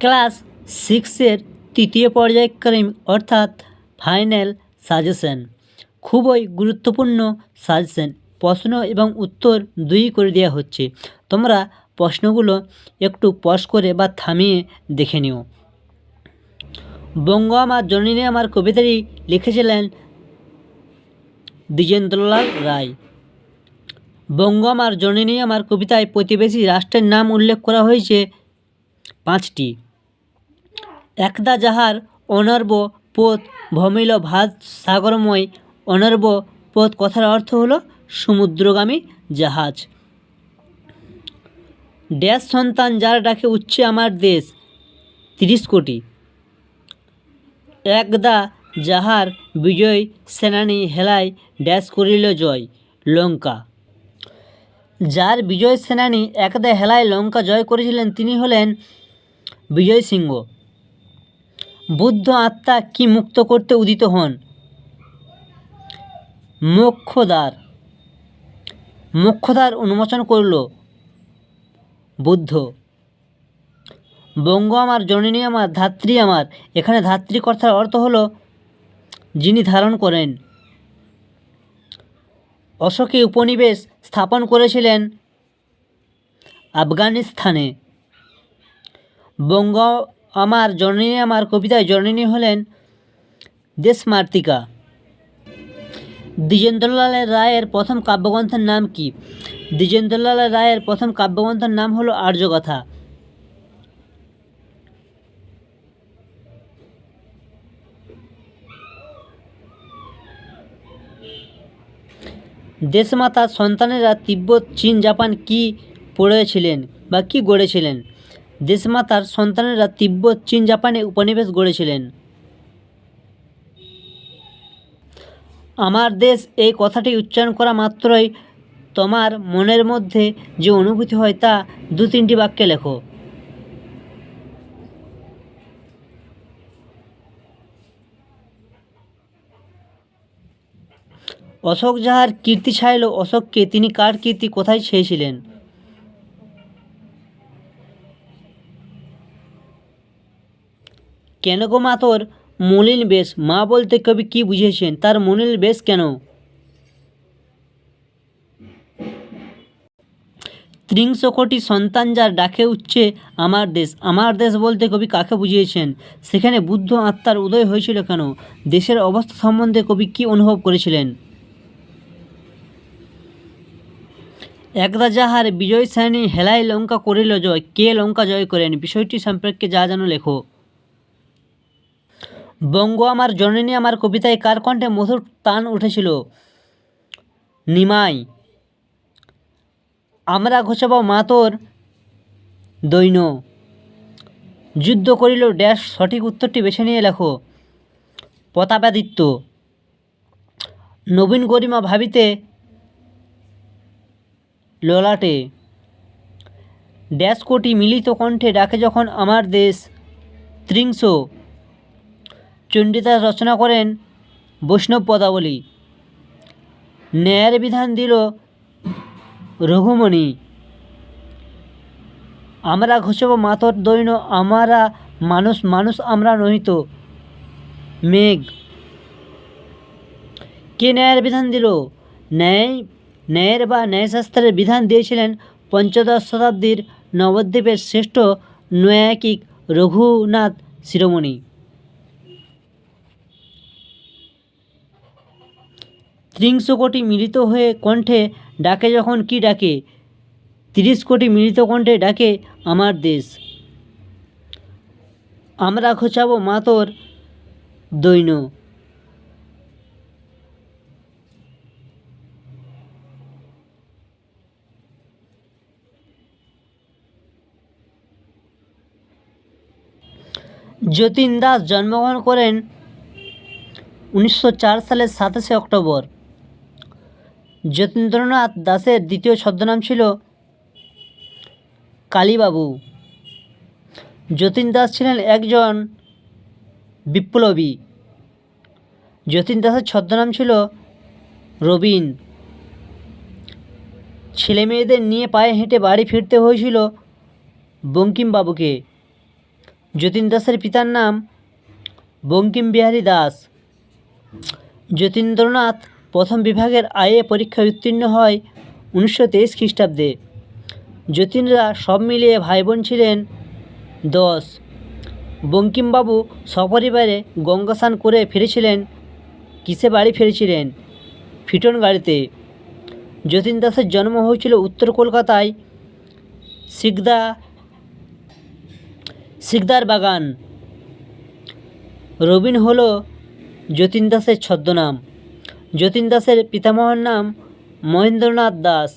Class সিক্সের তৃতীয় পর্যায়ক্রম অর্থাৎ ফাইনাল সাজেশন। খুবই গুরুত্বপূর্ণ সাজেশন। প্রশ্ন এবং উত্তর দুই করে দেওয়া হচ্ছে। তোমরা প্রশ্নগুলো একটু পজ করে বা থামিয়ে দেখে নিও। বঙ্গ আমার জননী আমার কবিতাটি লিখেছিলেন দ্বিজেন্দ্রলাল রায়। বঙ্গ আমার জননী আমার কবিতায় প্রতিবেশী রাষ্ট্রের নাম উল্লেখ করা হয়েছে পাঁচটি। একদা যাহার অনর্ব পোত ভমিল ভাত সাগরময়, অনর্ব পোত কথার অর্থ হলো সমুদ্রগামী জাহাজ। ড্যাশ সন্তান যার ডাকে উচ্ছে আমার দেশ, তিরিশ কোটি। একদা যাহার বিজয় সেনানী হেলায় ড্যাশ করিল জয়, লঙ্কা। যার বিজয় সেনানী একদা হেলায় লঙ্কা জয় করেছিলেন তিনি হলেন বিজয় সিংহ। বুদ্ধ আত্মা কি মুক্ত করতে উদিত হন? মোক্ষদ্বার মোক্ষদ্বার উন্মোচন করল বুদ্ধ। বঙ্গ আমার, জননী আমার, ধাত্রী আমার। এখানে ধাত্রী কথার অর্থ হলো যিনি ধারণ করেন। অশোকে উপনিবেশ স্থাপন করেছিলেন আফগানিস্তানে। বঙ্গ আমার জননী, আমার কবিতায় জননী হলেন দেশমাতৃকা। দ্বিজেন্দ্রলাল রায়ের প্রথম কাব্যগ্রন্থের নাম কি? দ্বিজেন্দ্রলাল রায়ের প্রথম কাব্যগ্রন্থের নাম হলো আর্যকথা। দেশমাতার সন্তানেরা তিব্বত, চীন, জাপান কি পড়েছিলেন বা কি গড়েছিলেন? দেশমাতার সন্তানেরা তিব্বত চীন জাপানে উপনিবেশ গড়েছিলেন। আমার দেশ এই কথাটি উচ্চারণ করা মাত্রই তোমার মনের মধ্যে যে অনুভূতি হয় তা দু তিনটি বাক্যে লেখো। অশোক যাহার কীর্তি ছাইল অশোককে তিনি কার কীর্তি কোথায় ছেয়েছিলেন? কেন গো মা তোর? মলিন বেশ। মা বলতে কবি কি বুঝিয়েছেন তার মলিন বেশ কেন? ত্রিংশ কোটি সন্তান যার ডাকে উঠছে আমার দেশ। আমার দেশ বলতে কবি কাকে বুঝিয়েছেন? সেখানে বুদ্ধ আত্মার উদয় হয়েছিল কেন? দেশের অবস্থা সম্বন্ধে কবি কি অনুভব করেছিলেন? একদা যাহার বিজয় শ্রেণি হেলায় লঙ্কা করিল জয়। কে লঙ্কা জয় করেন? বিষয়টি সম্পর্কে যা যেন লেখো। বঙ্গ আমার জননী, আমার কবিতায় কার কণ্ঠে মধুর টান উঠেছিল? নিমাই, আমরা ঘোষাব মাতর দৈন। যুদ্ধ করিল ড্যাশ, সঠিক উত্তরটি বেছে নিয়ে লেখো। প্রতাপাদিত্য নবীন গরিমা ভাবিতে ললাটে। ড্যাশ কোটি মিলিত কণ্ঠে ডাকে যখন আমার দেশ ত্রিংশ চণ্ডীদাস রচনা করেন বৈষ্ণব পদাবলী। ন্যায়ের বিধান দিল রঘুমণি। আমরা ঘোষব মাতর দৈন আমরা মানুষ মানুষ আমরা নহিত। মেঘ। কে ন্যায়ের বিধান দিল? ন্যায়, ন্যায়ের বা ন্যায়শাস্ত্রের বিধান দিয়েছিলেন পঞ্চদশ শতাব্দীর নবদ্বীপের শ্রেষ্ঠ নৈয়ায়িক রঘুনাথ শিরোমণি। ত্রিংশ কোটি মিলিত হয়ে কণ্ঠে ডাকে যখন কি ডাকে? তিরিশ কোটি মিলিত কণ্ঠে ডাকে আমার দেশ। আমরা খোঁচাবো মাতর দৈন যতীন দাস জন্মগ্রহণ করেন উনিশশো চার সালের সাতাশে অক্টোবর। যতীন্দ্রনাথ দাসের দ্বিতীয় ছদ্মনাম ছিল কালীবাবু। যতীন দাস ছিলেন একজন বিপ্লবী। যতীন দাসের ছদ্মনাম ছিল রবিন। ছেলে মেয়েদের নিয়ে পায়ে হেঁটে বাড়ি ফিরতে হয়েছিল বঙ্কিমবাবুকে। যতীন দাসের পিতার নাম বঙ্কিম বিহারী দাস। যতীন্দ্রনাথ প্রথম বিভাগের আইএ পরীক্ষায় উত্তীর্ণ হয় উনিশশো তেইশ খ্রিস্টাব্দে। যতীনরা সব মিলিয়ে ভাই বোন ছিলেন দশ। বঙ্কিমবাবু সপরিবারে গঙ্গাসান করে ফিরেছিলেন, কিসে বাড়ি ফিরেছিলেন? ফিটন গাড়িতে। যতীন দাসের জন্ম হয়েছিল উত্তর কলকাতায় সিকদা সিকদার বাগান। রবিন হলো যতীন দাসের ছদ্মনাম। যতীন দাসের পিতামহের নাম মহেন্দ্রনাথ দাস।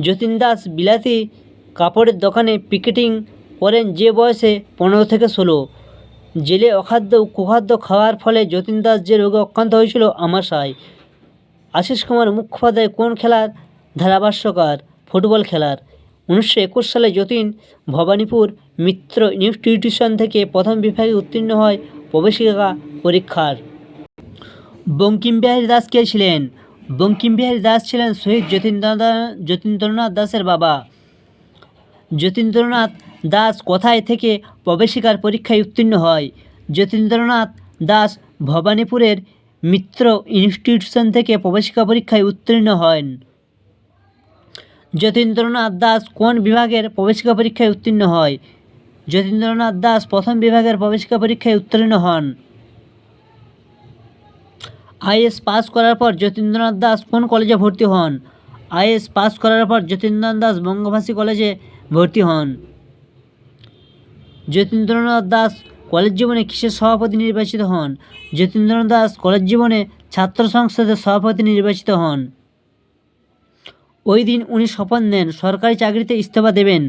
যতীন দাস বিলাতি কাপড়ের দোকানে পিকেটিং করেন যে বয়সে পনেরো থেকে ষোলো। জেলে অখাদ্য কুখাদ্য খাওয়ার ফলে যতীন দাস যে রোগে আক্রান্ত হয়েছিল আমাশায় আশিস কুমার মুখোপাধ্যায় কোন খেলার ধারাভাষ্যকার? ফুটবল খেলার। উনিশশো একুশ সালে যতীন ভবানীপুর মিত্র ইনস্টিটিউশন থেকে প্রথম বিভাগে উত্তীর্ণ হয় প্রবেশিকা পরীক্ষার। বঙ্কিমবিহারী দাস কে ছিলেন? বঙ্কিমবিহারী দাস ছিলেন শহীদ যতীন্দ্রনাথ যতীন্দ্রনাথ দাসের বাবা। যতীন্দ্রনাথ দাস কোথায় থেকে প্রবেশিকার পরীক্ষায় উত্তীর্ণ হয়? যতীন্দ্রনাথ দাস ভবানীপুরের মিত্র ইনস্টিটিউশন থেকে প্রবেশিকা পরীক্ষায় উত্তীর্ণ হন। যতীন্দ্রনাথ দাস কোন বিভাগের প্রবেশিকা পরীক্ষায় উত্তীর্ণ হয়? যতীন্দ্রনাথ দাস প্রথম বিভাগের প্রবেশিকা পরীক্ষায় উত্তীর্ণ হন। আইএস পাস করার পর যতীন্দ্রনাথ দাস কোন কলেজে ভর্তি হন? আইএস পাস করার পর যতীন্দ্রনাথ দাস বঙ্গভাষী কলেজে ভর্তি হন। যতীন্দ্রনাথ দাস কলেজ জীবনে কিসের সভাপতি নির্বাচিত হন? যতীন্দ্রনাথ দাস কলেজ জীবনে ছাত্র সংসদের সভাপতি নির্বাচিত হন। ওই দিন উনি শপথ নেন, সরকারি চাকরিতে ইস্তফা দেবেন।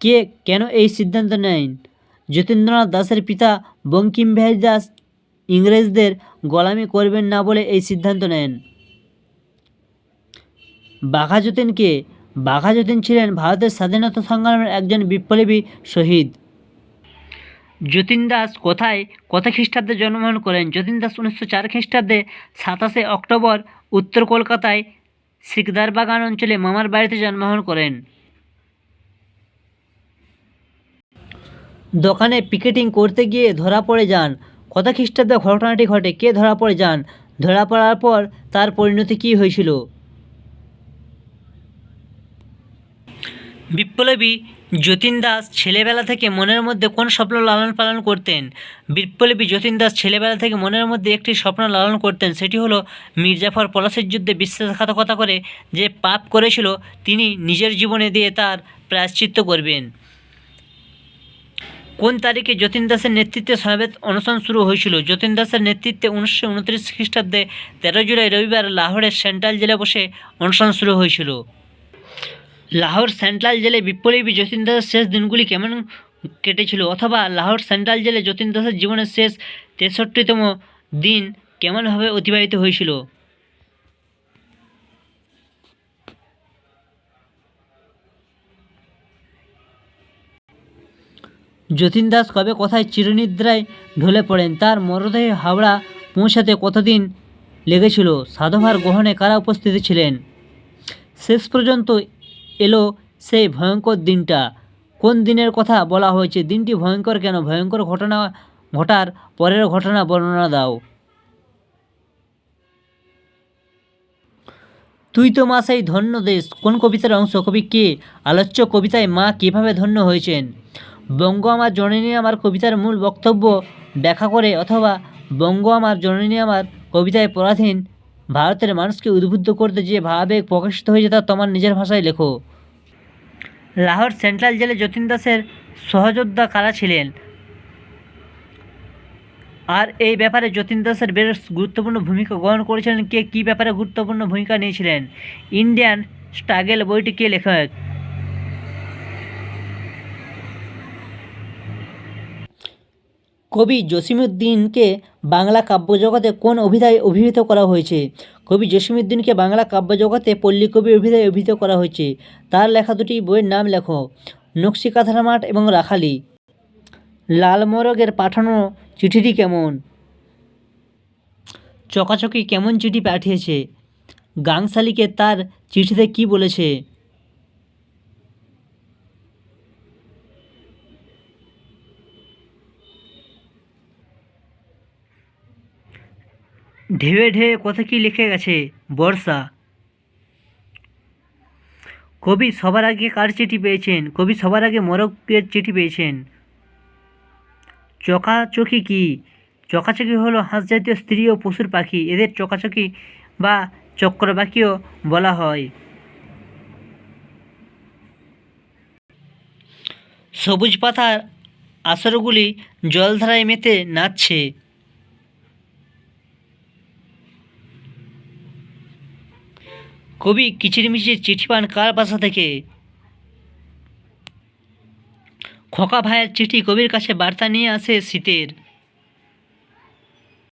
কে কেন এই সিদ্ধান্ত নেন? যতীন্দ্রনাথ দাসের পিতা বঙ্কিমবিহারী দাস ইংরেজদের গোলামি করবেন না বলে এই সিদ্ধান্ত নেন। বাঘা যতীনকে বাঘা যতীন ছিলেন ভারতের স্বাধীনতা সংগ্রামের একজন বিপ্লবী শহীদ। যতীন দাস কোথায়, কত খ্রিস্টাব্দে জন্মগ্রহণ করেন? যতীন দাস উনিশশো চার খ্রিস্টাব্দে সাতাশে অক্টোবর উত্তর কলকাতায় সিকদার বাগান অঞ্চলে মামার বাড়িতে জন্মগ্রহণ করেন। দোকানে পিকেটিং করতে গিয়ে ধরা পড়ে যান। কত খ্রিস্টাব্দে ঘটনাটি ঘটে। কে ধরা পড়ে যান? ধরা পড়ার পর তার পরিণতি কী হয়েছিল? বিপ্লবী যতীন দাস ছেলেবেলা থেকে মনের মধ্যে কোন স্বপ্ন লালন পালন করতেন? বিপ্লবী যতীন দাস ছেলেবেলা থেকে মনের মধ্যে একটি স্বপ্ন লালন করতেন, সেটি হলো মির্জাফর পলাশের যুদ্ধে বিশ্বাসঘাতকতা করে যে পাপ করেছিল, তিনি নিজের জীবনে দিয়ে তার প্রায়শ্চিত্ত করবেন। কোন তারিখে যতীন দাসের নেতৃত্বে সমাবেত অনশন শুরু হয়েছিল? যতীন দাসের নেতৃত্বে উনিশশো উনত্রিশ খ্রিস্টাব্দে তেরো জুলাই রবিবার লাহোরের সেন্ট্রাল জেলে বসে অনশন শুরু হয়েছিল। লাহোর সেন্ট্রাল জেলে বিপ্লবী যতীন দাসের শেষ দিনগুলি কেমন কেটেছিল? অথবা লাহোর সেন্ট্রাল জেলে যতীন দাসের জীবনের শেষ তেষট্টিতম দিন কেমনভাবে অতিবাহিত হয়েছিল? যতীন দাস কবে কোথায় চিরনিদ্রায় ঢলে পড়েন? তার মরদেহে হাওড়া পৌঁছাতে কতদিন লেগেছিল? সাধুভার গ্রহণে কারা উপস্থিত ছিলেন? শেষ পর্যন্ত এলো সেই ভয়ঙ্কর দিনটা। কোন দিনের কথা বলা হয়েছে? দিনটি ভয়ঙ্কর কেন? ভয়ঙ্কর ঘটনা ঘটার পরের ঘটনা বর্ণনা দাও। তুই তো মা সেই ধন্য দেশ। কোন কবিতার অংশ? কবি কে? আলোচ্য কবিতায় মা কীভাবে ধন্য হয়েছেন? বঙ্গ আমার জননী আমার কবিতার মূল বক্তব্য ব্যাখ্যা করে অথবা বঙ্গ আমার জননী আমার কবিতায় পরাধীন ভারতের মানুষকে উদ্বুদ্ধ করতে যে ভাবাবেগ প্রকাশিত হয়েছে তা তোমার নিজের ভাষায় লেখো। লাহোর সেন্ট্রাল জেলে যতীন দাসের সহযোদ্ধা কারা ছিলেন? আর এই ব্যাপারে যতীন দাসের বেশ গুরুত্বপূর্ণ ভূমিকা গ্রহণ করেছিলেন কে? কী ব্যাপারে গুরুত্বপূর্ণ ভূমিকা নিয়েছিলেন? ইন্ডিয়ান স্ট্রাগেল বইটি কে লেখক? কবি জসিমুদ্দিনকে বাংলা কাব্যজগতে কোন অভিধায় অভিহিত করা হয়েছে? কবি জসিমুদ্দিনকে বাংলা কাব্যজগতে পল্লীকবি অভিধায় অভিহিত করা হয়েছে। তার লেখা দুটি বইয়ের নাম লেখো নকশিকাঁথার মাঠ এবং রাখালি। লালমোরগের পাঠানো চিঠিটি কেমন? চকাচকি কেমন চিঠি পাঠিয়েছে? গাংশালিকে তার চিঠিতে কি বলেছে? ঢেবে ঢেউয়ে কত কি লিখে গেছে? বর্ষা। কবি সবার আগে কার চিঠি পেয়েছেন? কবি সবার আগে মোরগের চিঠি পেয়েছেন। চকাচকি কি? চকাচকি হলো হাঁস জাতীয় স্ত্রী ও পশুর পাখি। এদের চকাচকি বা চক্রবাকিও বলা হয়। সবুজ পাতার আসরগুলি জলধারায় মেতে নাচছে। কবি কিচিরমিচির চিঠি পান কার বাসা থেকে? খোকা ভাইয়ের চিঠি কবির কাছে বার্তা নিয়ে আসে শীতের।